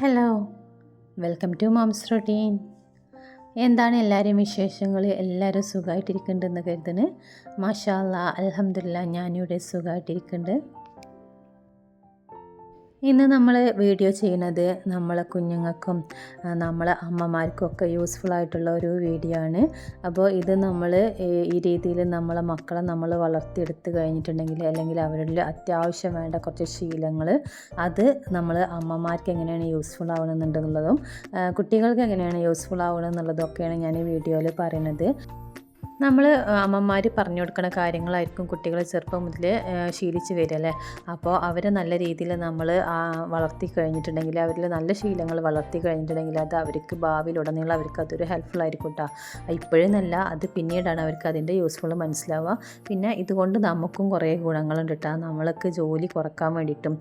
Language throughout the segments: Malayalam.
Hello welcome to mom's routine എന്താണ് എല്ലാവരെയും വിശേഷങ്ങൾ? എല്ലാവരും സുഖമായിട്ടിരിക്കുന്നുണ്ടെന്ന് കരുതുന്നു. അല്ലാ അലഹമില്ല ഞാനിവിടെ സുഖമായിട്ടിരിക്കുന്നുണ്ട്. ഇന്ന് നമ്മൾ വീഡിയോ ചെയ്യുന്നത് നമ്മളെ കുഞ്ഞുങ്ങൾക്കും നമ്മളെ അമ്മമാർക്കും ഒക്കെ യൂസ്ഫുൾ ആയിട്ടുള്ള ഒരു വീഡിയോ ആണ്. അപ്പോൾ ഇത് നമ്മൾ ഈ രീതിയിൽ നമ്മളെ മക്കളെ നമ്മൾ വളർത്തിയെടുത്ത് കഴിഞ്ഞിട്ടുണ്ടെങ്കിൽ അല്ലെങ്കിൽ അവരിൽ അത്യാവശ്യം വേണ്ട കുറച്ച് ശീലങ്ങൾ അത് നമ്മൾ അമ്മമാർക്ക് എങ്ങനെയാണ് യൂസ്ഫുൾ ആവണമെന്നുണ്ടെന്നുള്ളതും കുട്ടികൾക്ക് എങ്ങനെയാണ് യൂസ്ഫുൾ ആവണമെന്നുള്ളതൊക്കെയാണ് ഞാൻ ഈ വീഡിയോയിൽ പറയുന്നത്. നമ്മൾ അമ്മമാർ പറഞ്ഞു കൊടുക്കുന്ന കാര്യങ്ങളായിരിക്കും കുട്ടികൾ ചെറുപ്പം മുതൽ ശീലിച്ച് വരികയല്ലേ അപ്പോൾ അവരെ നല്ല രീതിയിൽ നമ്മൾ വളർത്തി കഴിഞ്ഞിട്ടുണ്ടെങ്കിൽ അവരിൽ നല്ല ശീലങ്ങൾ വളർത്തി കഴിഞ്ഞിട്ടുണ്ടെങ്കിൽ അത് അവർക്ക് ഭാവിയിലുടനീളം അവർക്ക് അതൊരു ഹെൽപ്ഫുൾ ആയിരിക്കും കേട്ടോ ഇപ്പോഴെന്നല്ല അത് പിന്നീടാണ് അവർക്ക് അതിന്റെ യൂസ്ഫുൾ മനസ്സിലാവുക. പിന്നെ ഇതുകൊണ്ട് നമുക്കും കുറേ ഗുണങ്ങളുണ്ട് കേട്ടോ നമ്മൾക്ക് ജോലി കുറയ്ക്കാൻ വേണ്ടിയിട്ടും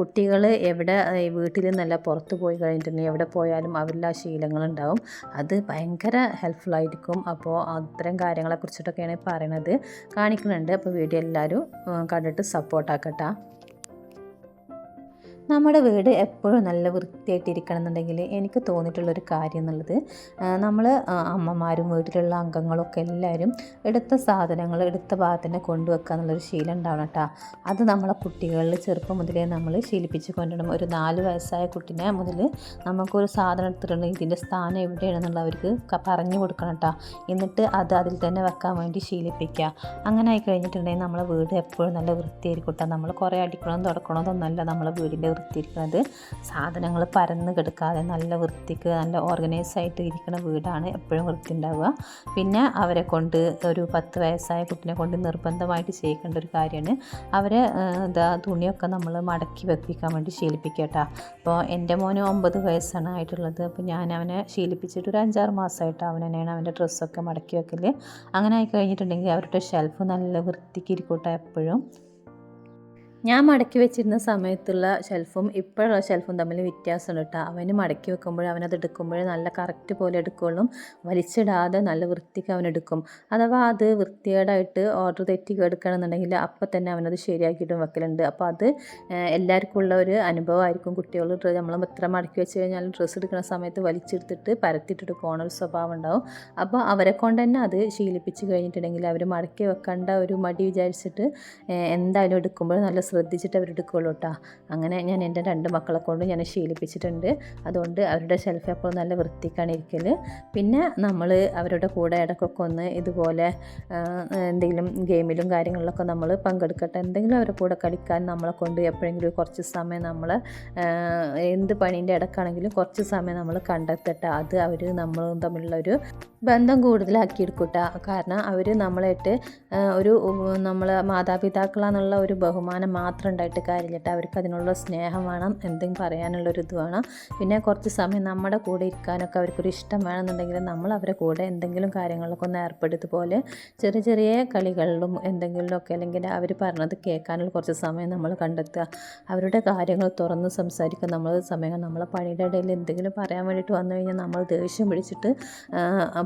കുട്ടികൾ എവിടെ വീട്ടിൽ നിന്നല്ല പുറത്ത് പോയി കഴിഞ്ഞിട്ടുണ്ടെങ്കിൽ എവിടെ പോയാലും അവരിൽ ആ ശീലങ്ങളുണ്ടാവും അത് ഭയങ്കര ഹെൽപ്ഫുൾ ആയിരിക്കും. അപ്പോൾ അത്തരം കാര്യങ്ങളെക്കുറിച്ചിട്ടൊക്കെയാണ് പറയണത്. കാണിക്കുന്നുണ്ട്. അപ്പോൾ വീഡിയോ എല്ലാവരും കണ്ടിട്ട് സപ്പോർട്ടാക്കട്ടെ നമ്മുടെ വീട് എപ്പോഴും നല്ല വൃത്തിയായിട്ടിരിക്കണം എന്നുണ്ടെങ്കിൽ എനിക്ക് തോന്നിയിട്ടുള്ളൊരു കാര്യം എന്നുള്ളത് നമ്മൾ അമ്മമാരും വീട്ടിലുള്ള അംഗങ്ങളൊക്കെ എല്ലാവരും എടുത്ത സാധനങ്ങൾ എടുത്ത ഭാഗത്തന്നെ കൊണ്ടുവെക്കുക എന്നുള്ളൊരു ശീലം ഉണ്ടാവണം കേട്ടോ അത് നമ്മളെ കുട്ടികളിൽ ചെറുപ്പം മുതലേ നമ്മൾ ശീലിപ്പിച്ച് കൊണ്ടുവരണം ഒരു നാല് വയസ്സായ കുട്ടീനെ മുതൽ നമുക്കൊരു സാധനം എടുത്തിട്ടുണ്ടെങ്കിൽ ഇതിന്റെ സ്ഥാനം എവിടെയാണെന്നുള്ള അവർക്ക് പറഞ്ഞു കൊടുക്കണം കേട്ടോ എന്നിട്ട് അത് അതിൽ തന്നെ വെക്കാൻ വേണ്ടി ശീലിപ്പിക്കുക. അങ്ങനെ ആയി കഴിഞ്ഞിട്ടുണ്ടെങ്കിൽ നമ്മളെ വീട് എപ്പോഴും നല്ല വൃത്തിയായിരിക്കും കേട്ടോ നമ്മൾ കുറേ അടിക്കണം തുടക്കണമെന്നൊന്നല്ല നമ്മളെ വീടിന്റെ വൃത്തിയിരിക്കുന്നത് സാധനങ്ങൾ പരന്ന് കിടക്കാതെ നല്ല വൃത്തിക്ക് നല്ല ഓർഗനൈസ് ആയിട്ട് ഇരിക്കുന്ന വീടാണ് എപ്പോഴും വൃത്തി ഉണ്ടാവുക പിന്നെ അവരെ കൊണ്ട് ഒരു പത്ത് വയസ്സായ കുട്ടിനെ കൊണ്ട് നിർബന്ധമായിട്ട് ചെയ്യിക്കേണ്ട ഒരു കാര്യമാണ്. അവരെ എന്താ തുണിയൊക്കെ നമ്മൾ മടക്കി വെപ്പിക്കാൻ വേണ്ടി ശീലിപ്പിക്കുക കേട്ടോ. അപ്പോൾ എന്റെ മോന് ഒമ്പത് വയസ്സാണ് ആയിട്ടുള്ളത്. അപ്പോൾ ഞാൻ അവനെ ശീലിപ്പിച്ചിട്ട് ഒരു അഞ്ചാറ് മാസമായിട്ട് അവൻ തന്നെയാണ് അവന്റെ ഡ്രസ്സൊക്കെ മടക്കി വെക്കൽ അങ്ങനെ ആയി കഴിഞ്ഞിട്ടുണ്ടെങ്കിൽ അവരുടെ ഷെൽഫ് നല്ല വൃത്തിക്ക് ഇരിക്കട്ടെ എപ്പോഴും. ഞാൻ മടക്കി വെച്ചിരുന്ന സമയത്തുള്ള ഷെൽഫും ഇപ്പോഴുള്ള ഷെൽഫും തമ്മിൽ വ്യത്യാസമുണ്ട് കേട്ടോ. അവന് മടക്കി വെക്കുമ്പോൾ അവനത് എടുക്കുമ്പോൾ നല്ല കറക്റ്റ് പോലെ എടുക്കുള്ളൂ വലിച്ചിടാതെ നല്ല വൃത്തിക്ക് അവൻ എടുക്കും. അഥവാ അത് വൃത്തികേടായിട്ട് ഓർഡർ തെറ്റി എടുക്കണമെന്നുണ്ടെങ്കിൽ അപ്പം തന്നെ അവനത് ശരിയാക്കിയിട്ടും വെക്കലുണ്ട്. അപ്പോൾ അത് എല്ലാവർക്കും ഉള്ള ഒരു അനുഭവമായിരിക്കും കുട്ടികൾ. നമ്മൾ എത്ര മടക്കി വെച്ച് കഴിഞ്ഞാലും ഡ്രസ്സ് എടുക്കുന്ന സമയത്ത് വലിച്ചെടുത്തിട്ട് പരത്തിയിട്ടിട്ട് പോകണ ഒരു സ്വഭാവം ഉണ്ടാവും. അപ്പോൾ അവരെ കൊണ്ട് തന്നെ അത് ശീലിപ്പിച്ച് കഴിഞ്ഞിട്ടുണ്ടെങ്കിൽ അവർ മടക്കി വെക്കേണ്ട ഒരു മടി വിചാരിച്ചിട്ട് എന്തായാലും എടുക്കുമ്പോൾ നല്ല ശ്രദ്ധിച്ചിട്ട് അവർ എടുക്കുകയുള്ളൂ കേട്ടോ അങ്ങനെ ഞാൻ എന്റെ രണ്ട് മക്കളെ കൊണ്ട് ഞാൻ ശീലിപ്പിച്ചിട്ടുണ്ട്. അതുകൊണ്ട് അവരുടെ ഷെൽഫ് എപ്പോഴും നല്ല വൃത്തിക്കാണ് ഇരിക്കൽ പിന്നെ നമ്മൾ അവരുടെ കൂടെ ഇടയ്ക്കൊക്കെ ഒന്ന് ഇതുപോലെ എന്തെങ്കിലും ഗെയിമിലും കാര്യങ്ങളിലൊക്കെ നമ്മൾ പങ്കെടുക്കട്ടെ. എന്തെങ്കിലും അവരുടെ കൂടെ കളിക്കാൻ നമ്മളെ കൊണ്ട് എപ്പോഴെങ്കിലും കുറച്ച് സമയം നമ്മൾ എന്ത് പണീന്റെ ഇടക്കാണെങ്കിലും കുറച്ച് സമയം നമ്മൾ കണ്ടെത്തട്ടെ. അത് അവർ നമ്മളും തമ്മിലുള്ള ഒരു ബന്ധം കൂടുതലാക്കി എടുക്കൂട്ട കാരണം അവർ നമ്മളായിട്ട് ഒരു നമ്മൾ മാതാപിതാക്കളെന്നുള്ള ഒരു ബഹുമാനം മാത്രം ഉണ്ടായിട്ട് കാര്യമില്ല. അവർക്ക് അതിനുള്ള സ്നേഹം വേണം എന്തെങ്കിലും പറയാനുള്ള ഒരു ഇത് വേണം. പിന്നെ കുറച്ച് സമയം നമ്മുടെ കൂടെ ഇരിക്കാനൊക്കെ അവർക്കൊരു ഇഷ്ടം വേണമെന്നുണ്ടെങ്കിൽ നമ്മൾ അവരെ കൂടെ എന്തെങ്കിലും കാര്യങ്ങളൊക്കെ ഒന്ന് ഏർപ്പെടുത്തുപോലെ ചെറിയ ചെറിയ കളികളിലും എന്തെങ്കിലുമൊക്കെ അല്ലെങ്കിൽ അവർ പറഞ്ഞത് കേൾക്കാനുള്ള കുറച്ച് സമയം നമ്മൾ കണ്ടെത്തുക. അവരുടെ കാര്യങ്ങൾ തുറന്ന് സംസാരിക്കുക. നമ്മൾ സമയം നമ്മളെ പണിയുടെ ഇടയിൽ എന്തെങ്കിലും പറയാൻ വേണ്ടിയിട്ട് വന്നു കഴിഞ്ഞാൽ നമ്മൾ ദേഷ്യം പിടിച്ചിട്ട്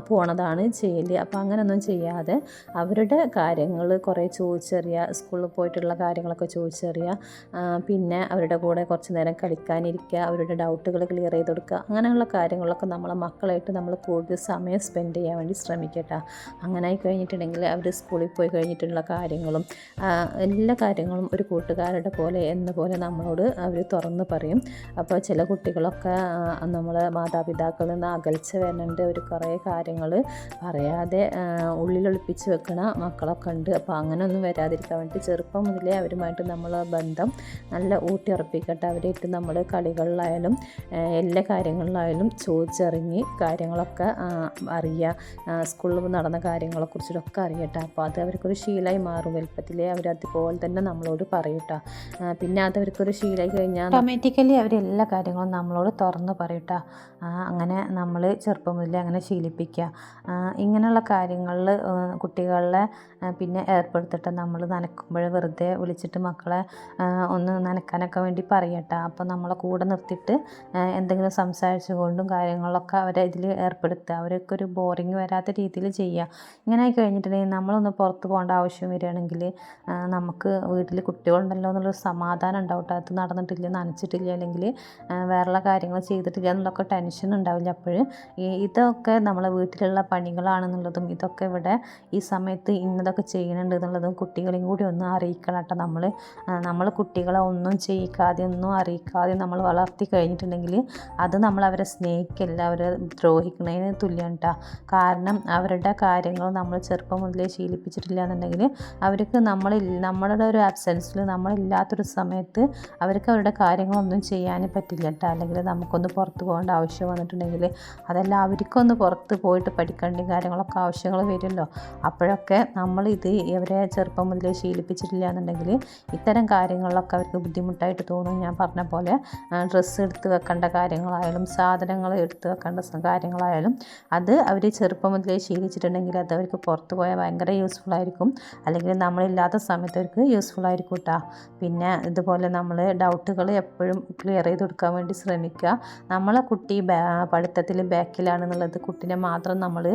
പോണതാണ് ചെയ്യൽ. അപ്പോൾ അങ്ങനെയൊന്നും ചെയ്യാതെ അവരുടെ കാര്യങ്ങൾ കുറേ ചോദിച്ചറിയുക സ്കൂളിൽ പോയിട്ടുള്ള കാര്യങ്ങളൊക്കെ ചോദിച്ചറിയുക. പിന്നെ അവരുടെ കൂടെ കുറച്ച് നേരം കളിക്കാനിരിക്കുക അവരുടെ ഡൗട്ടുകൾ ക്ലിയർ ചെയ്ത് കൊടുക്കുക. അങ്ങനെയുള്ള കാര്യങ്ങളൊക്കെ നമ്മളെ മക്കളായിട്ട് നമ്മൾ കൂടുതൽ സമയം സ്പെൻഡ് ചെയ്യാൻ വേണ്ടി ശ്രമിക്കട്ടെ. അങ്ങനെ ആയി കഴിഞ്ഞിട്ടുണ്ടെങ്കിൽ അവർ സ്കൂളിൽ പോയി കഴിഞ്ഞിട്ടുള്ള കാര്യങ്ങളും എല്ലാ കാര്യങ്ങളും ഒരു കൂട്ടുകാരുടെ പോലെ എന്ന പോലെ നമ്മളോട് അവർ തുറന്ന് പറയും. അപ്പോൾ ചില കുട്ടികളൊക്കെ നമ്മൾ മാതാപിതാക്കളിൽ നിന്ന് അകൽച്ച വരുന്നുണ്ട് അവർ കുറേ കാര്യങ്ങൾ പറയാതെ ഉള്ളിലൊളിപ്പിച്ച് വെക്കണ മക്കളൊക്കെ ഉണ്ട്. അപ്പോൾ അങ്ങനെയൊന്നും വരാതിരിക്കാൻ വേണ്ടി ചെറുപ്പം മുതലേ അവരുമായിട്ട് നമ്മൾ ബന്ധം നല്ല ഊട്ടിയുറപ്പിക്കട്ടെ. അവരായിട്ട് നമ്മൾ കളികളിലായാലും എല്ലാ കാര്യങ്ങളിലായാലും ചോദിച്ചറിഞ്ഞ് കാര്യങ്ങളൊക്കെ അറിയുക സ്കൂളിൽ നടന്ന കാര്യങ്ങളെക്കുറിച്ചിട്ടൊക്കെ അറിയട്ടെ. അപ്പോൾ അത് അവർക്കൊരു ശീലമായി മാറും. വലുപ്പത്തിലേ അവർ അതുപോലെ തന്നെ നമ്മളോട് പറയൂട്ടാ. പിന്നെ അത് അവർക്കൊരു ശീലമായി കഴിഞ്ഞാൽ ഓട്ടോമാറ്റിക്കലി അവർ എല്ലാ കാര്യങ്ങളും നമ്മളോട് തുറന്ന് പറയൂട്ടാ. അങ്ങനെ നമ്മൾ ചെറുപ്പം മുതലേ അങ്ങനെ ശീലിപ്പിക്കുക ഇങ്ങനെയുള്ള കാര്യങ്ങളിൽ കുട്ടികളെ പിന്നെ ഏർപ്പെടുത്തിട്ട് നമ്മൾ നനക്കുമ്പോൾ വെറുതെ വിളിച്ചിട്ട് മക്കൾ മക്കളെ ഒന്ന് നനക്കാനൊക്കെ വേണ്ടി പറയട്ടെ. അപ്പോൾ നമ്മളെ കൂടെ നിർത്തിയിട്ട് എന്തെങ്കിലും സംസാരിച്ചു കൊണ്ടും കാര്യങ്ങളൊക്കെ അവരെ ഇതിൽ ഏർപ്പെടുത്തുക. അവരൊക്കെ ഒരു ബോറിങ് വരാത്ത രീതിയിൽ ചെയ്യുക. ഇങ്ങനെ ആയി കഴിഞ്ഞിട്ടുണ്ടെങ്കിൽ നമ്മളൊന്ന് പുറത്ത് പോകേണ്ട ആവശ്യം വരികയാണെങ്കിൽ നമുക്ക് വീട്ടിൽ കുട്ടികളുണ്ടല്ലോ എന്നുള്ളൊരു സമാധാനം ഉണ്ടാവും കേട്ടോ. അത് നടന്നിട്ടില്ല നനച്ചിട്ടില്ല അല്ലെങ്കിൽ വേറെയുള്ള കാര്യങ്ങൾ ചെയ്തിട്ടില്ല എന്നുള്ളൊക്കെ ടെൻഷൻ ഉണ്ടാവില്ല അപ്പോൾ. ഇതൊക്കെ നമ്മളെ വീട്ടിലുള്ള പണികളാണെന്നുള്ളതും ഇതൊക്കെ ഇവിടെ ഈ സമയത്ത് ഇന്നതൊക്കെ ചെയ്യുന്നുണ്ട് എന്നുള്ളതും കുട്ടികളെയും കൂടി ഒന്ന് അറിയിക്കണം കേട്ടോ. നമ്മൾ നമ്മൾ കുട്ടികളെ ഒന്നും ചെയ്യിക്കാതെ ഒന്നും അറിയിക്കാതെ നമ്മൾ വളർത്തി കഴിഞ്ഞിട്ടുണ്ടെങ്കിൽ അത് നമ്മൾ അവരെ സ്നേഹിക്കില്ല അവരെ ദ്രോഹിക്കുന്നതിന് തുല്യം കേട്ടോ കാരണം അവരുടെ കാര്യങ്ങൾ നമ്മൾ ചെറുപ്പം മുതലേ ശീലിപ്പിച്ചിട്ടില്ല എന്നുണ്ടെങ്കിൽ അവർക്ക് നമ്മൾ നമ്മളുടെ ഒരു ആബ്സെൻസിൽ നമ്മളില്ലാത്തൊരു സമയത്ത് അവർക്ക് അവരുടെ കാര്യങ്ങളൊന്നും ചെയ്യാൻ പറ്റില്ല കേട്ടോ അല്ലെങ്കിൽ നമുക്കൊന്ന് പുറത്ത് പോകേണ്ട ആവശ്യം വന്നിട്ടുണ്ടെങ്കിൽ അതല്ല അവർക്കൊന്ന് പുറത്ത് പോയിട്ട് പഠിക്കേണ്ട കാര്യങ്ങളൊക്കെ ആവശ്യങ്ങൾ വരുമല്ലോ അപ്പോഴൊക്കെ നമ്മൾ ഇവരെ ചെറുപ്പം മുതലേ ശീലിപ്പിച്ചിട്ടില്ല എന്നുണ്ടെങ്കിൽ ഇത്തരം കാര്യങ്ങളിലൊക്കെ അവർക്ക് ബുദ്ധിമുട്ടായിട്ട് തോന്നും. ഞാൻ പറഞ്ഞ പോലെ ഡ്രസ്സ് എടുത്ത് വെക്കേണ്ട കാര്യങ്ങളായാലും സാധനങ്ങൾ എടുത്ത് വെക്കേണ്ട കാര്യങ്ങളായാലും അത് അവർ ചെറുപ്പം മുതലേ ശീലിച്ചിട്ടുണ്ടെങ്കിൽ അത് അവർക്ക് പുറത്ത് പോയാൽ ഭയങ്കര യൂസ്ഫുൾ ആയിരിക്കും. അല്ലെങ്കിൽ നമ്മളില്ലാത്ത സമയത്ത് അവർക്ക് യൂസ്ഫുൾ ആയിരിക്കും കേട്ടോ പിന്നെ ഇതുപോലെ നമ്മൾ ഡൗട്ടുകൾ എപ്പോഴും ക്ലിയർ ചെയ്ത് കൊടുക്കാൻ വേണ്ടി ശ്രമിക്കുക. നമ്മളെ കുട്ടി പഠിത്തത്തിൽ ബാക്കിലാണെന്നുള്ളത് കുട്ടീനെ മാത്രം നമ്മൾ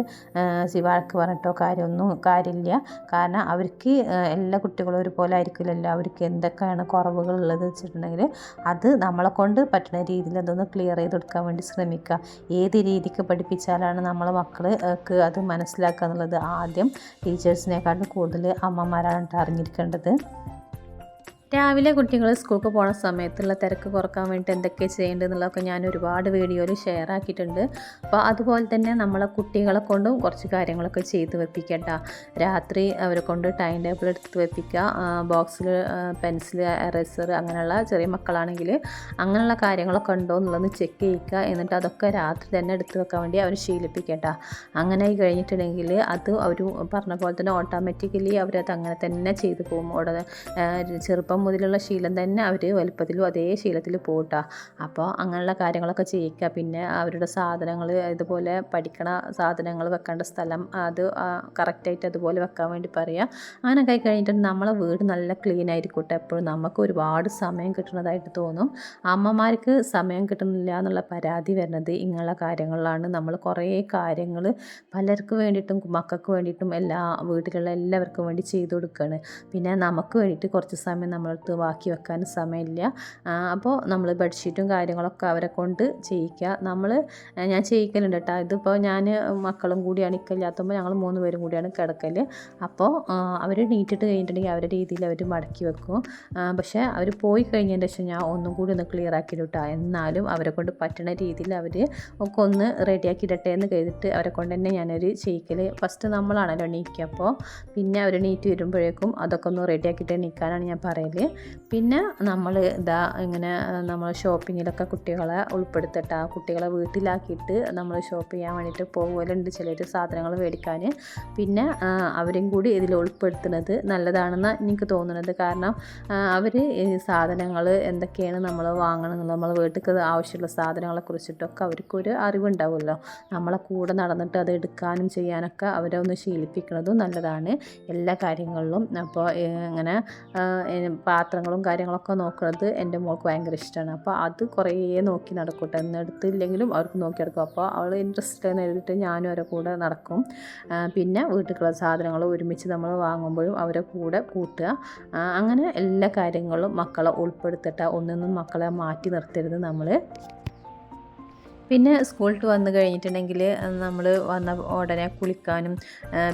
വഴക്ക് പറഞ്ഞിട്ടോ കാര്യമൊന്നും കാര്യമില്ല. കാരണം അവർക്ക് എല്ലാ കുട്ടികളും ഒരുപോലെ ആയിരിക്കില്ലല്ലോ. അവർക്ക് എന്തൊക്കെയാണ് കുറവുകൾ ഉള്ളത് വെച്ചിട്ടുണ്ടെങ്കിൽ അത് നമ്മളെ കൊണ്ട് പറ്റുന്ന രീതിയിൽ അതൊന്ന് ക്ലിയർ ചെയ്ത് കൊടുക്കാൻ വേണ്ടി ശ്രമിക്കുക. ഏത് രീതിക്ക് പഠിപ്പിച്ചാലാണ് നമ്മളെ മക്കൾക്ക് അത് മനസ്സിലാക്കുക എന്നുള്ളത് ആദ്യം ടീച്ചേഴ്സിനെക്കാട്ടും കൂടുതൽ അമ്മമാരാണ് അറിഞ്ഞിരിക്കേണ്ടത്. രാവിലെ കുട്ടികൾ സ്കൂൾക്ക് പോണ സമയത്തുള്ള തിരക്ക് കുറയ്ക്കാൻ വേണ്ടി എന്തൊക്കെ ചെയ്യേണ്ടതെന്നുള്ളതൊക്കെ ഞാൻ ഒരുപാട് വീഡിയോയിൽ ഷെയർ ആക്കിയിട്ടുണ്ട്. അപ്പോൾ അതുപോലെ തന്നെ നമ്മളെ കുട്ടികളെ കൊണ്ടും കുറച്ച് കാര്യങ്ങളൊക്കെ ചെയ്ത് വെപ്പിക്കട്ട രാത്രി അവരെ കൊണ്ട് ടൈം ടേബിൾ എടുത്ത് വെപ്പിക്കുക ബോക്സിൽ പെൻസിൽ എറേസർ അങ്ങനെയുള്ള ചെറിയ മക്കളാണെങ്കിൽ അങ്ങനെയുള്ള കാര്യങ്ങളൊക്കെ ഉണ്ടോ എന്നുള്ളത് ചെക്ക് ചെയ്യിക്കുക. എന്നിട്ട് അതൊക്കെ രാത്രി തന്നെ എടുത്ത് വെക്കാൻ വേണ്ടി അവർ ശീലിപ്പിക്കട്ട അങ്ങനെ കഴിഞ്ഞിട്ടുണ്ടെങ്കിൽ അത് അവർ പറഞ്ഞ പോലെ തന്നെ ഓട്ടോമാറ്റിക്കലി അവരത് അങ്ങനെ തന്നെ ചെയ്തു പോകും. ഉടനെ ആഹ് മുതലുള്ള ശീലം തന്നെ അവർ വലുപ്പത്തിലും അതേ ശീലത്തിൽ പോട്ടാ. അപ്പോൾ അങ്ങനെയുള്ള കാര്യങ്ങളൊക്കെ ചെയ്യിക്കുക പിന്നെ അവരുടെ സാധനങ്ങൾ ഇതുപോലെ പഠിക്കണ സാധനങ്ങൾ വെക്കേണ്ട സ്ഥലം അത് കറക്റ്റായിട്ട് അതുപോലെ വെക്കാൻ വേണ്ടി പറയുക അങ്ങനെയൊക്കെ ആയി കഴിഞ്ഞിട്ട് നമ്മളെ വീട് നല്ല ക്ലീൻ ആയിരിക്കട്ടെ. എപ്പോഴും നമുക്ക് ഒരുപാട് സമയം കിട്ടുന്നതായിട്ട് തോന്നും. അമ്മമാർക്ക് സമയം കിട്ടുന്നില്ല എന്നുള്ള പരാതി വരുന്നത് ഇങ്ങനെയുള്ള കാര്യങ്ങളിലാണ്. നമ്മൾ കുറേ കാര്യങ്ങൾ പലർക്ക് വേണ്ടിയിട്ടും മക്കൾക്ക് വേണ്ടിയിട്ടും എല്ലാ വീട്ടിലുള്ള എല്ലാവർക്കും വേണ്ടി ചെയ്തു കൊടുക്കുകയാണ് പിന്നെ നമുക്ക് വേണ്ടിയിട്ട് കുറച്ച് സമയം നമ്മളടുത്ത് ബാക്കി വെക്കാൻ സമയമില്ല. അപ്പോൾ നമ്മൾ ബെഡ്ഷീറ്റും കാര്യങ്ങളൊക്കെ അവരെ കൊണ്ട് ചെയ്യിക്കുക. നമ്മൾ ഞാൻ ചെയ്യിക്കലുണ്ട് കേട്ടോ. ഇതിപ്പോൾ ഞാൻ മക്കളും കൂടിയാണ് ഇക്കല്ലാത്തുമ്പോൾ ഞങ്ങൾ മൂന്ന് പേരും കൂടിയാണ് കിടക്കൽ അപ്പോൾ അവർ നീറ്റിട്ട് കഴിഞ്ഞിട്ടുണ്ടെങ്കിൽ അവരുടെ രീതിയിൽ അവർ മടക്കി വെക്കും. പക്ഷേ അവർ പോയി കഴിഞ്ഞതിന്റെ ശേഷം ഞാൻ ഒന്നും കൂടി ഒന്ന് ക്ലിയർ ആക്കി ഇട്ടാ എന്നാലും അവരെ കൊണ്ട് പറ്റുന്ന രീതിയിൽ അവർ ഒക്കെ ഒന്ന് റെഡിയാക്കി ഇടട്ടെ എന്ന് കരുതിട്ട് അവരെ കൊണ്ട് തന്നെ ഞാനൊരു ചെയ്യിക്കൽ ഫസ്റ്റ് നമ്മളാണല്ലോ എണീക്കുക. അപ്പോൾ പിന്നെ അവർ നീറ്റ് വരുമ്പോഴേക്കും അതൊക്കെ ഒന്ന് റെഡിയാക്കിയിട്ട് എണീക്കാനാണ് ഞാൻ പറയൽ പിന്നെ നമ്മൾ ഇതാ ഇങ്ങനെ നമ്മൾ ഷോപ്പിങ്ങിലൊക്കെ കുട്ടികളെ ഉൾപ്പെടുത്തിട്ട കുട്ടികളെ വീട്ടിലാക്കിയിട്ട് നമ്മൾ ഷോപ്പ് ചെയ്യാൻ വേണ്ടിയിട്ട് പോകലുണ്ട് ചിലർ സാധനങ്ങൾ മേടിക്കാൻ. പിന്നെ അവരും കൂടി ഇതിൽ ഉൾപ്പെടുത്തുന്നത് നല്ലതാണെന്ന് എനിക്ക് തോന്നുന്നത്. കാരണം അവർ സാധനങ്ങൾ എന്തൊക്കെയാണ് നമ്മൾ വാങ്ങണമെന്നുള്ളത് നമ്മൾ വീട്ടിൽ ആവശ്യമുള്ള സാധനങ്ങളെ കുറിച്ചിട്ടൊക്കെ അവർക്കൊരു അറിവുണ്ടാവുമല്ലോ. നമ്മളെ കൂടെ നടന്നിട്ട് അത് എടുക്കാനും ചെയ്യാനൊക്കെ അവരെ ഒന്ന് ശീലിപ്പിക്കുന്നതും നല്ലതാണ് എല്ലാ കാര്യങ്ങളിലും. അപ്പോൾ ഇങ്ങനെ ആ, പാത്രങ്ങളും കാര്യങ്ങളൊക്കെ നോക്കുന്നത് എന്റെ മോൾക്ക് ഭയങ്കര ഇഷ്ടമാണ്. അപ്പോൾ അത് കുറേ നോക്കി നടക്കട്ടെ. എന്നെടുത്തില്ലെങ്കിലും അവർക്ക് നോക്കി നടക്കും അപ്പോൾ അവൾ ഇൻട്രസ്റ്റ് എഴുതിയിട്ട് ഞാനും അവരെ കൂടെ നടക്കും. പിന്നെ വീട്ടിലുള്ള സാധനങ്ങൾ ഒരുമിച്ച് നമ്മൾ വാങ്ങുമ്പോഴും അവരെ കൂടെ കൂട്ടുക. അങ്ങനെ എല്ലാ കാര്യങ്ങളും മക്കളെ ഉൾപ്പെടുത്തിട്ട്. ഒന്നൊന്നും മക്കളെ മാറ്റി നിർത്തരുത് നമ്മൾ പിന്നെ സ്കൂളിൽ വന്നു കഴിഞ്ഞിട്ടുണ്ടെങ്കിൽ നമ്മൾ വന്ന ഉടനെ കുളിക്കാനും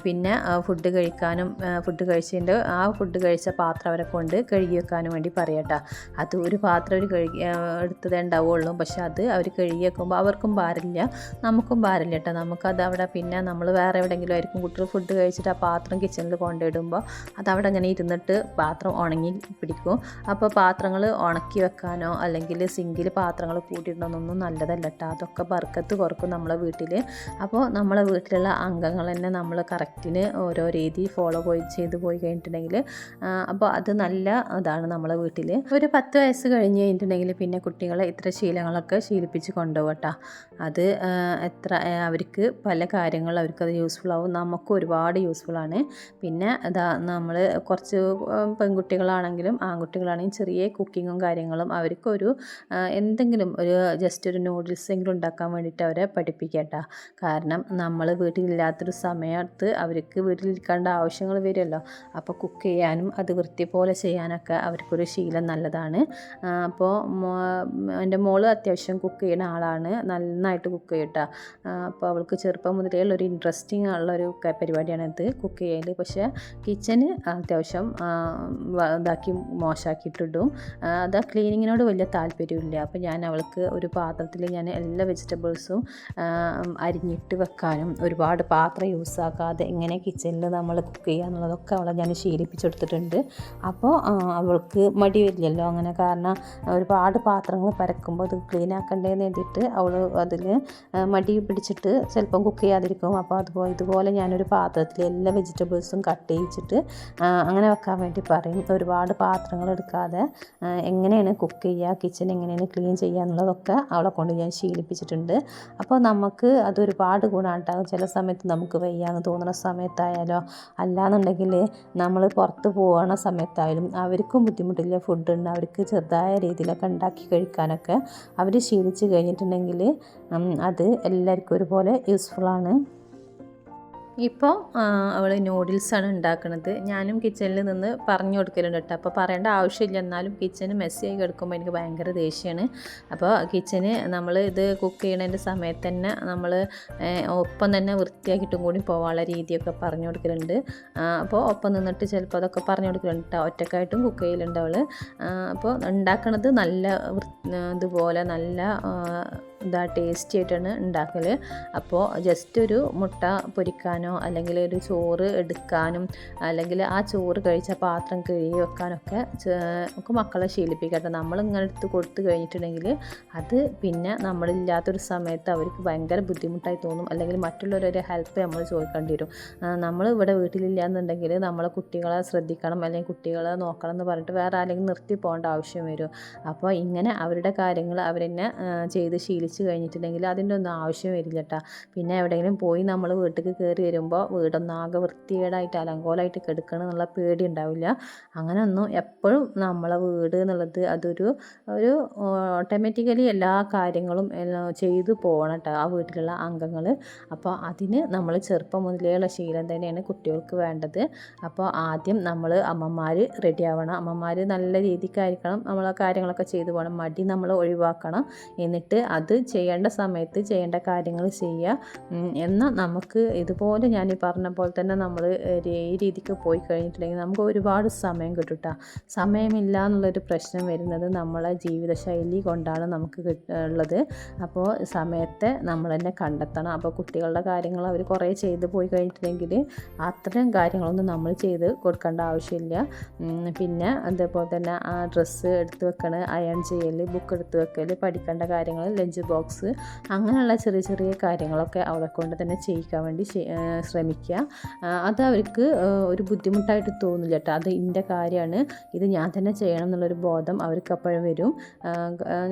പിന്നെ ഫുഡ് കഴിക്കാനും ഫുഡ് കഴിച്ചതിന്റെ ആ ഫുഡ് കഴിച്ച പാത്രം അവരെ കൊണ്ട് കഴുകി വെക്കാനും വേണ്ടി പറയട്ടാ. അത് ഒരു പാത്രം ഒരു കഴുകി എടുത്തതേ ഉണ്ടാവുള്ളൂ. പക്ഷെ അത് അവർ കഴുകി വെക്കുമ്പോൾ അവർക്കും ഭാരമില്ല നമുക്കും ഭാരമില്ല കേട്ടോ. നമുക്കത് അവിടെ പിന്നെ നമ്മൾ വേറെ എവിടെയെങ്കിലും ആയിരിക്കും കുട്ടികൾ ഫുഡ് കഴിച്ചിട്ട് ആ പാത്രം കിച്ചണിൽ കൊണ്ടിടുമ്പോൾ അവിടെ അങ്ങനെ ഇരുന്നിട്ട് പാത്രം ഉണങ്ങി പിടിക്കും. അപ്പോൾ പാത്രങ്ങൾ ഉണക്കി വെക്കാനോ അല്ലെങ്കിൽ സിങ്കിൽ പാത്രങ്ങൾ കൂട്ടിയിടണമെന്നൊന്നും നല്ലതല്ല കേട്ടോ. അതൊക്കെ ബർക്കത്ത് കുറക്കും നമ്മളെ വീട്ടിൽ അപ്പോൾ നമ്മളെ വീട്ടിലുള്ള അംഗങ്ങൾ തന്നെ നമ്മൾ കറക്റ്റിന് ഓരോ രീതി ഫോളോ പോയി ചെയ്ത് പോയി കഴിഞ്ഞിട്ടുണ്ടെങ്കിൽ അപ്പോൾ അത് നല്ല ഇതാണ് നമ്മളെ വീട്ടിൽ ഒരു പത്ത് വയസ്സ് കഴിഞ്ഞ് കഴിഞ്ഞിട്ടുണ്ടെങ്കിൽ പിന്നെ കുട്ടികളെ ഇത്ര ശീലങ്ങളൊക്കെ ശീലിപ്പിച്ച് കൊണ്ടുപോകട്ടോ. അത് എത്ര അവർക്ക് പല കാര്യങ്ങൾ അവർക്കത് യൂസ്ഫുൾ ആവും. നമുക്കും ഒരുപാട് യൂസ്ഫുൾ ആണ്. പിന്നെ ഇതാ നമ്മൾ കുറച്ച് പെൺകുട്ടികളാണെങ്കിലും ആൺകുട്ടികളാണെങ്കിലും ചെറിയ കുക്കിങ്ങും കാര്യങ്ങളും അവർക്കൊരു എന്തെങ്കിലും ഒരു ജസ്റ്റ് ഒരു നൂഡിൽസ് എങ്കിലും ഉണ്ടാക്കാൻ വേണ്ടിയിട്ട് അവരെ പഠിപ്പിക്കട്ടോ. കാരണം നമ്മൾ വീട്ടിലില്ലാത്തൊരു സമയത്ത് അവർക്ക് വീട്ടിലിരിക്കേണ്ട ആവശ്യങ്ങൾ വരുമല്ലോ. അപ്പോൾ കുക്ക് ചെയ്യാനും അത് വൃത്തി പോലെ ചെയ്യാനൊക്കെ അവർക്കൊരു ശീലം നല്ലതാണ്. അപ്പോൾ എന്റെ മോൾ അത്യാവശ്യം കുക്ക് ചെയ്യുന്ന ആളാണ്. നന്നായിട്ട് കുക്ക് ചെയ്യട്ടോ. അപ്പോൾ അവൾക്ക് ചെറുപ്പം മുതലേ ഉള്ളൊരു ഇൻട്രസ്റ്റിംഗ് ഉള്ള ഒരു ക- പരിപാടിയാണ് ഇത് കുക്ക് ചെയ്യൽ പക്ഷേ കിച്ചന് അത്യാവശ്യം ഇതാക്കി മോശമാക്കിയിട്ടിടും അത് ക്ലീനിങ്ങിനോട് വലിയ താല്പര്യമില്ല. അപ്പോൾ ഞാൻ അവൾക്ക് ഒരു പാത്രത്തിൽ ഞാൻ എല്ലാ വെജിറ്റബിൾസും അരിഞ്ഞിട്ട് വെക്കാനും ഒരുപാട് പാത്രം യൂസ് ആക്കാതെ എങ്ങനെ കിച്ചണിൽ നമ്മൾ കുക്ക് ചെയ്യുക എന്നുള്ളതൊക്കെ അവളെ ഞാൻ ശീലിപ്പിച്ചെടുത്തിട്ടുണ്ട് അപ്പോൾ അവൾക്ക് മടി വരില്ലല്ലോ. അങ്ങനെ കാരണം ഒരുപാട് പാത്രങ്ങൾ പരക്കുമ്പോൾ അത് ക്ലീൻ ആക്കണ്ടേന്ന് എഴുതിയിട്ട് അവൾ അതിൽ മടി പിടിച്ചിട്ട് ചിലപ്പം കുക്ക് ചെയ്യാതിരിക്കും. അപ്പോൾ അതുപോലെ ഇതുപോലെ ഞാനൊരു പാത്രത്തിൽ എല്ലാ വെജിറ്റബിൾസും കട്ട് ചെയ്യിച്ചിട്ട് അങ്ങനെ വെക്കാൻ വേണ്ടി പറയും. ഒരുപാട് പാത്രങ്ങൾ എടുക്കാതെ എങ്ങനെയാണ് കുക്ക് ചെയ്യുക കിച്ചൺ എങ്ങനെയാണ് ക്ലീൻ ചെയ്യുക എന്നുള്ളതൊക്കെ അവളെ കൊണ്ട് ഞാൻ ശീലിപ്പിച്ചിട്ടുണ്ട് അപ്പോൾ നമുക്ക് അതൊരുപാട് ഗുണമുണ്ടാകും ചില സമയത്ത് നമുക്ക് വയ്യാന്ന് തോന്നുന്ന സമയത്തായാലോ അല്ലാന്നുണ്ടെങ്കിൽ നമ്മൾ പുറത്ത് പോകുന്ന സമയത്തായാലും അവർക്കും ബുദ്ധിമുട്ടില്ല. ഫുഡ് ഉണ്ട്. അവർക്ക് ചെറുതായ രീതിയിലൊക്കെ ഉണ്ടാക്കി കഴിക്കാനൊക്കെ അവർ ശീലിച്ച് കഴിഞ്ഞിട്ടുണ്ടെങ്കിൽ അത് എല്ലാവർക്കും ഒരുപോലെ യൂസ്ഫുള്ളാണ് ഇപ്പോൾ അവൾ നൂഡിൽസാണ് ഉണ്ടാക്കുന്നത് ഞാനും കിച്ചണിൽ നിന്ന് പറഞ്ഞു കൊടുക്കലുണ്ട് കേട്ടോ. അപ്പോൾ പറയേണ്ട ആവശ്യമില്ല. എന്നാലും കിച്ചന് മെസ്സിയായി കിടക്കുമ്പോൾ എനിക്ക് ഭയങ്കര ദേഷ്യമാണ് അപ്പോൾ കിച്ചന് നമ്മൾ ഇത് കുക്ക് ചെയ്യണതിന്റെ സമയത്ത് തന്നെ നമ്മൾ ഒപ്പം തന്നെ വൃത്തിയാക്കിയിട്ടും കൂടി പോകാനുള്ള രീതിയൊക്കെ പറഞ്ഞു കൊടുക്കലുണ്ട്. അപ്പോൾ ഒപ്പം നിന്നിട്ട് ചിലപ്പോൾ അതൊക്കെ പറഞ്ഞു കൊടുക്കലുണ്ട് കേട്ടോ. ഒറ്റക്കായിട്ടും കുക്ക് ചെയ്യലുണ്ട് അവൾ അപ്പോൾ ഉണ്ടാക്കുന്നത് നല്ല ഇതുപോലെ നല്ല ഇതാ ടേസ്റ്റി ആയിട്ടാണ് ഉണ്ടാക്കൽ അപ്പോൾ ജസ്റ്റ് ഒരു മുട്ട പൊരിക്കാനോ അല്ലെങ്കിൽ ഒരു ചോറ് എടുക്കാനും അല്ലെങ്കിൽ ആ ചോറ് കഴിച്ച പാത്രം കഴുകി വെക്കാനൊക്കെ നമുക്ക് മക്കളെ ശീലിപ്പിക്കട്ടെ. നമ്മളിങ്ങനെ എടുത്ത് കൊടുത്തു കഴിഞ്ഞിട്ടുണ്ടെങ്കിൽ അത് പിന്നെ നമ്മളില്ലാത്തൊരു സമയത്ത് അവർക്ക് ഭയങ്കര ബുദ്ധിമുട്ടായി തോന്നും. അല്ലെങ്കിൽ മറ്റുള്ളവരുടെ ഹെൽപ്പ് നമ്മൾ ചോദിക്കേണ്ടി വരും. നമ്മൾ ഇവിടെ വീട്ടിലില്ല എന്നുണ്ടെങ്കിൽ നമ്മളെ കുട്ടികളെ ശ്രദ്ധിക്കണം അല്ലെങ്കിൽ കുട്ടികളെ നോക്കണം എന്ന് പറഞ്ഞിട്ട് വേറെ ആരെങ്കിലും നിർത്തി പോകേണ്ട ആവശ്യം വരും. അപ്പോൾ ഇങ്ങനെ അവരുടെ കാര്യങ്ങൾ അവരെന്നെ ചെയ്ത് ശീലിച്ച് കഴിഞ്ഞിട്ടുണ്ടെങ്കിൽ അതിന്റെ ഒന്നും ആവശ്യം വരില്ല കേട്ടോ പിന്നെ എവിടെയെങ്കിലും പോയി നമ്മൾ വീട്ടിൽ കയറി വരുമ്പോൾ വീടൊന്നാകെ വൃത്തികേടായിട്ട് അലങ്കോലമായിട്ട് കിടക്കണം എന്നുള്ള പേടി ഉണ്ടാവില്ല. അങ്ങനെയൊന്നും എപ്പോഴും നമ്മളെ വീട് എന്നുള്ളത് അതൊരു ഒരു ഓട്ടോമാറ്റിക്കലി എല്ലാ കാര്യങ്ങളും ചെയ്തു പോകണം കേട്ടോ ആ വീട്ടിലുള്ള അംഗങ്ങൾ അപ്പോൾ അതിന് നമ്മൾ ചെറുപ്പം മുതലേയുള്ള ശീലം തന്നെയാണ് കുട്ടികൾക്ക് വേണ്ടത്. അപ്പോൾ ആദ്യം നമ്മൾ അമ്മമാർ റെഡി ആവണം. അമ്മമാർ നല്ല രീതിക്കായിരിക്കണം നമ്മൾ ആ കാര്യങ്ങളൊക്കെ ചെയ്തു പോകണം. മടി നമ്മൾ ഒഴിവാക്കണം. എന്നിട്ട് അത് ചെയ്യേണ്ട സമയത്ത് ചെയ്യേണ്ട കാര്യങ്ങൾ ചെയ്യുക. എന്നാൽ നമുക്ക് ഇതുപോലെ ഞാൻ ഈ പറഞ്ഞ പോലെ തന്നെ നമ്മൾ ഈ രീതിക്ക് പോയി കഴിഞ്ഞിട്ടുണ്ടെങ്കിൽ നമുക്ക് ഒരുപാട് സമയം കിട്ടും ട്ടോ. സമയമില്ല എന്നുള്ളൊരു പ്രശ്നം വരുന്നത് നമ്മളെ ജീവിതശൈലി കൊണ്ടാണ് നമുക്ക് ഉള്ളത്. അപ്പോൾ സമയത്തെ നമ്മൾ തന്നെ കണ്ടെത്തണം. അപ്പോൾ കുട്ടികളുടെ കാര്യങ്ങൾ അവർ കുറേ ചെയ്ത് പോയി കഴിഞ്ഞിട്ടുണ്ടെങ്കിൽ അത്തരം കാര്യങ്ങളൊന്നും നമ്മൾ ചെയ്ത് കൊടുക്കേണ്ട ആവശ്യമില്ല. പിന്നെ അതേപോലെ തന്നെ ആ ഡ്രസ്സ് എടുത്ത് വെക്കണ അയൺ ചെയ്യൽ ബുക്ക് എടുത്ത് വെക്കൽ പഠിക്കേണ്ട കാര്യങ്ങൾ ലഞ്ച് ബോക്സ് അങ്ങനെയുള്ള ചെറിയ ചെറിയ കാര്യങ്ങളൊക്കെ അവളെ കൊണ്ട് തന്നെ ചെയ്യിക്കാൻ വേണ്ടി ശ്രമിക്കുക. അത് അവർക്ക് ഒരു ബുദ്ധിമുട്ടായിട്ട് തോന്നില്ല കേട്ടോ. അത് എന്റെ കാര്യമാണ്. ഇത് ഞാൻ തന്നെ ചെയ്യണം എന്നുള്ളൊരു ബോധം അവർക്ക് അപ്പോഴും വരും.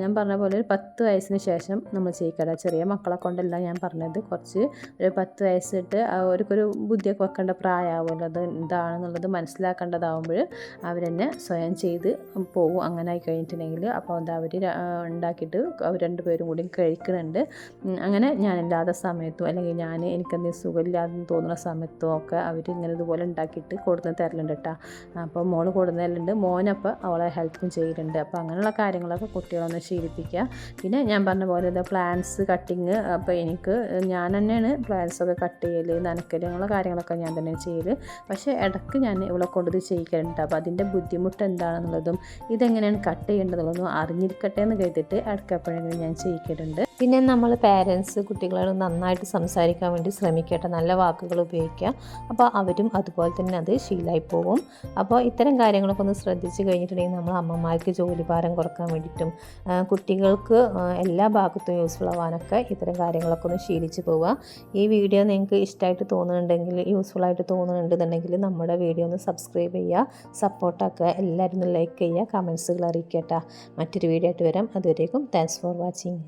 ഞാൻ പറഞ്ഞ പോലെ ഒരു പത്ത് വയസ്സിന് ശേഷം നമ്മൾ ചെയ്യിക്കട ചെറിയ മക്കളെ കൊണ്ടല്ല ഞാൻ പറഞ്ഞത്. കുറച്ച് ഒരു പത്ത് വയസ്സിട്ട് അവർക്കൊരു ബുദ്ധിയൊക്കെ വെക്കേണ്ട പ്രായമാവുമല്ലോ. അത് എന്താണെന്നുള്ളത് മനസ്സിലാക്കേണ്ടതാവുമ്പോൾ അവരെന്നെ സ്വയം ചെയ്ത് പോകും അങ്ങനെ ആയി കഴിഞ്ഞിട്ടുണ്ടെങ്കിൽ അപ്പോൾ അത് അവർ ഉണ്ടാക്കിയിട്ട് അവർ രണ്ടുപേരും കൂടി കഴിക്കുന്നുണ്ട്. അങ്ങനെ ഞാനില്ലാത്ത സമയത്തോ അല്ലെങ്കിൽ ഞാൻ എനിക്കെന്തെങ്കിലും സുഖമില്ലാതെ തോന്നുന്ന സമയത്തോ ഒക്കെ അവർ ഇങ്ങനെ ഇതുപോലെ ഉണ്ടാക്കിയിട്ട് കൊടുന്ന് തരലുണ്ട് കേട്ടോ അപ്പോൾ മോൾ കൊടുന്ന് തരലുണ്ട്. മോനപ്പോൾ അവളെ ഹെൽപ്പും ചെയ്യലുണ്ട് അപ്പോൾ അങ്ങനെയുള്ള കാര്യങ്ങളൊക്കെ കുട്ടികളൊന്ന് ശീലിപ്പിക്കുക. പിന്നെ ഞാൻ പറഞ്ഞ പോലെ ഇതാ പ്ലാന്റ്സ് കട്ടിങ് അപ്പോൾ എനിക്ക് ഞാൻ തന്നെയാണ് പ്ലാന്റ്സൊക്കെ കട്ട് ചെയ്യൽ നനക്കൽ അങ്ങനെയുള്ള കാര്യങ്ങളൊക്കെ ഞാൻ തന്നെ ചെയ്യൽ പക്ഷേ ഇടയ്ക്ക് ഞാൻ ഇവളെ കൊണ്ടത് ചെയ്യിക്കലുണ്ട് അപ്പോൾ അതിന്റെ ബുദ്ധിമുട്ട് എന്താണെന്നുള്ളതും ഇതെങ്ങനെയാണ് കട്ട് ചെയ്യേണ്ടതെന്നുള്ളതും അറിഞ്ഞിരിക്കട്ടെ എന്ന് കരുതിയിട്ട് ഇടയ്ക്ക് എപ്പോഴെങ്കിലും ഞാൻ ചെയ്യിക്കലുണ്ട് പിന്നെ നമ്മൾ പാരൻസ് കുട്ടികളോട് നന്നായിട്ട് സംസാരിക്കാൻ വേണ്ടി ശ്രമിക്കട്ടെ. നല്ല വാക്കുകൾ ഉപയോഗിക്കുക. അപ്പോൾ അവരും അതുപോലെ തന്നെ അത് ശീലമായി പോകും അപ്പോൾ ഇത്തരം കാര്യങ്ങളൊക്കെ ഒന്ന് ശ്രദ്ധിച്ച് കഴിഞ്ഞിട്ടുണ്ടെങ്കിൽ നമ്മൾ അമ്മമാർക്ക് ജോലിഭാരം കുറയ്ക്കാൻ വേണ്ടിയിട്ടും കുട്ടികൾക്ക് എല്ലാ ഭാഗത്തും യൂസ്ഫുൾ ആവാനൊക്കെ ഇത്തരം കാര്യങ്ങളൊക്കെ ഒന്ന് ശീലിച്ച് പോവുക. ഈ വീഡിയോ നിങ്ങൾക്ക് ഇഷ്ടമായിട്ട് തോന്നുന്നുണ്ടെങ്കിൽ യൂസ്ഫുൾ ആയിട്ട് തോന്നുന്നുണ്ടെന്നുണ്ടെങ്കിൽ നമ്മുടെ വീഡിയോ ഒന്ന് സബ്സ്ക്രൈബ് ചെയ്യുക സപ്പോർട്ടാക്കുക എല്ലാവരും ഒന്ന് ലൈക്ക് ചെയ്യുക കമൻസുകൾ അറിയിക്കട്ടെ. മറ്റൊരു വീഡിയോ ആയിട്ട് വരാം. അതുവരേക്കും താങ്ക്സ് ഫോർ വാച്ചിങ്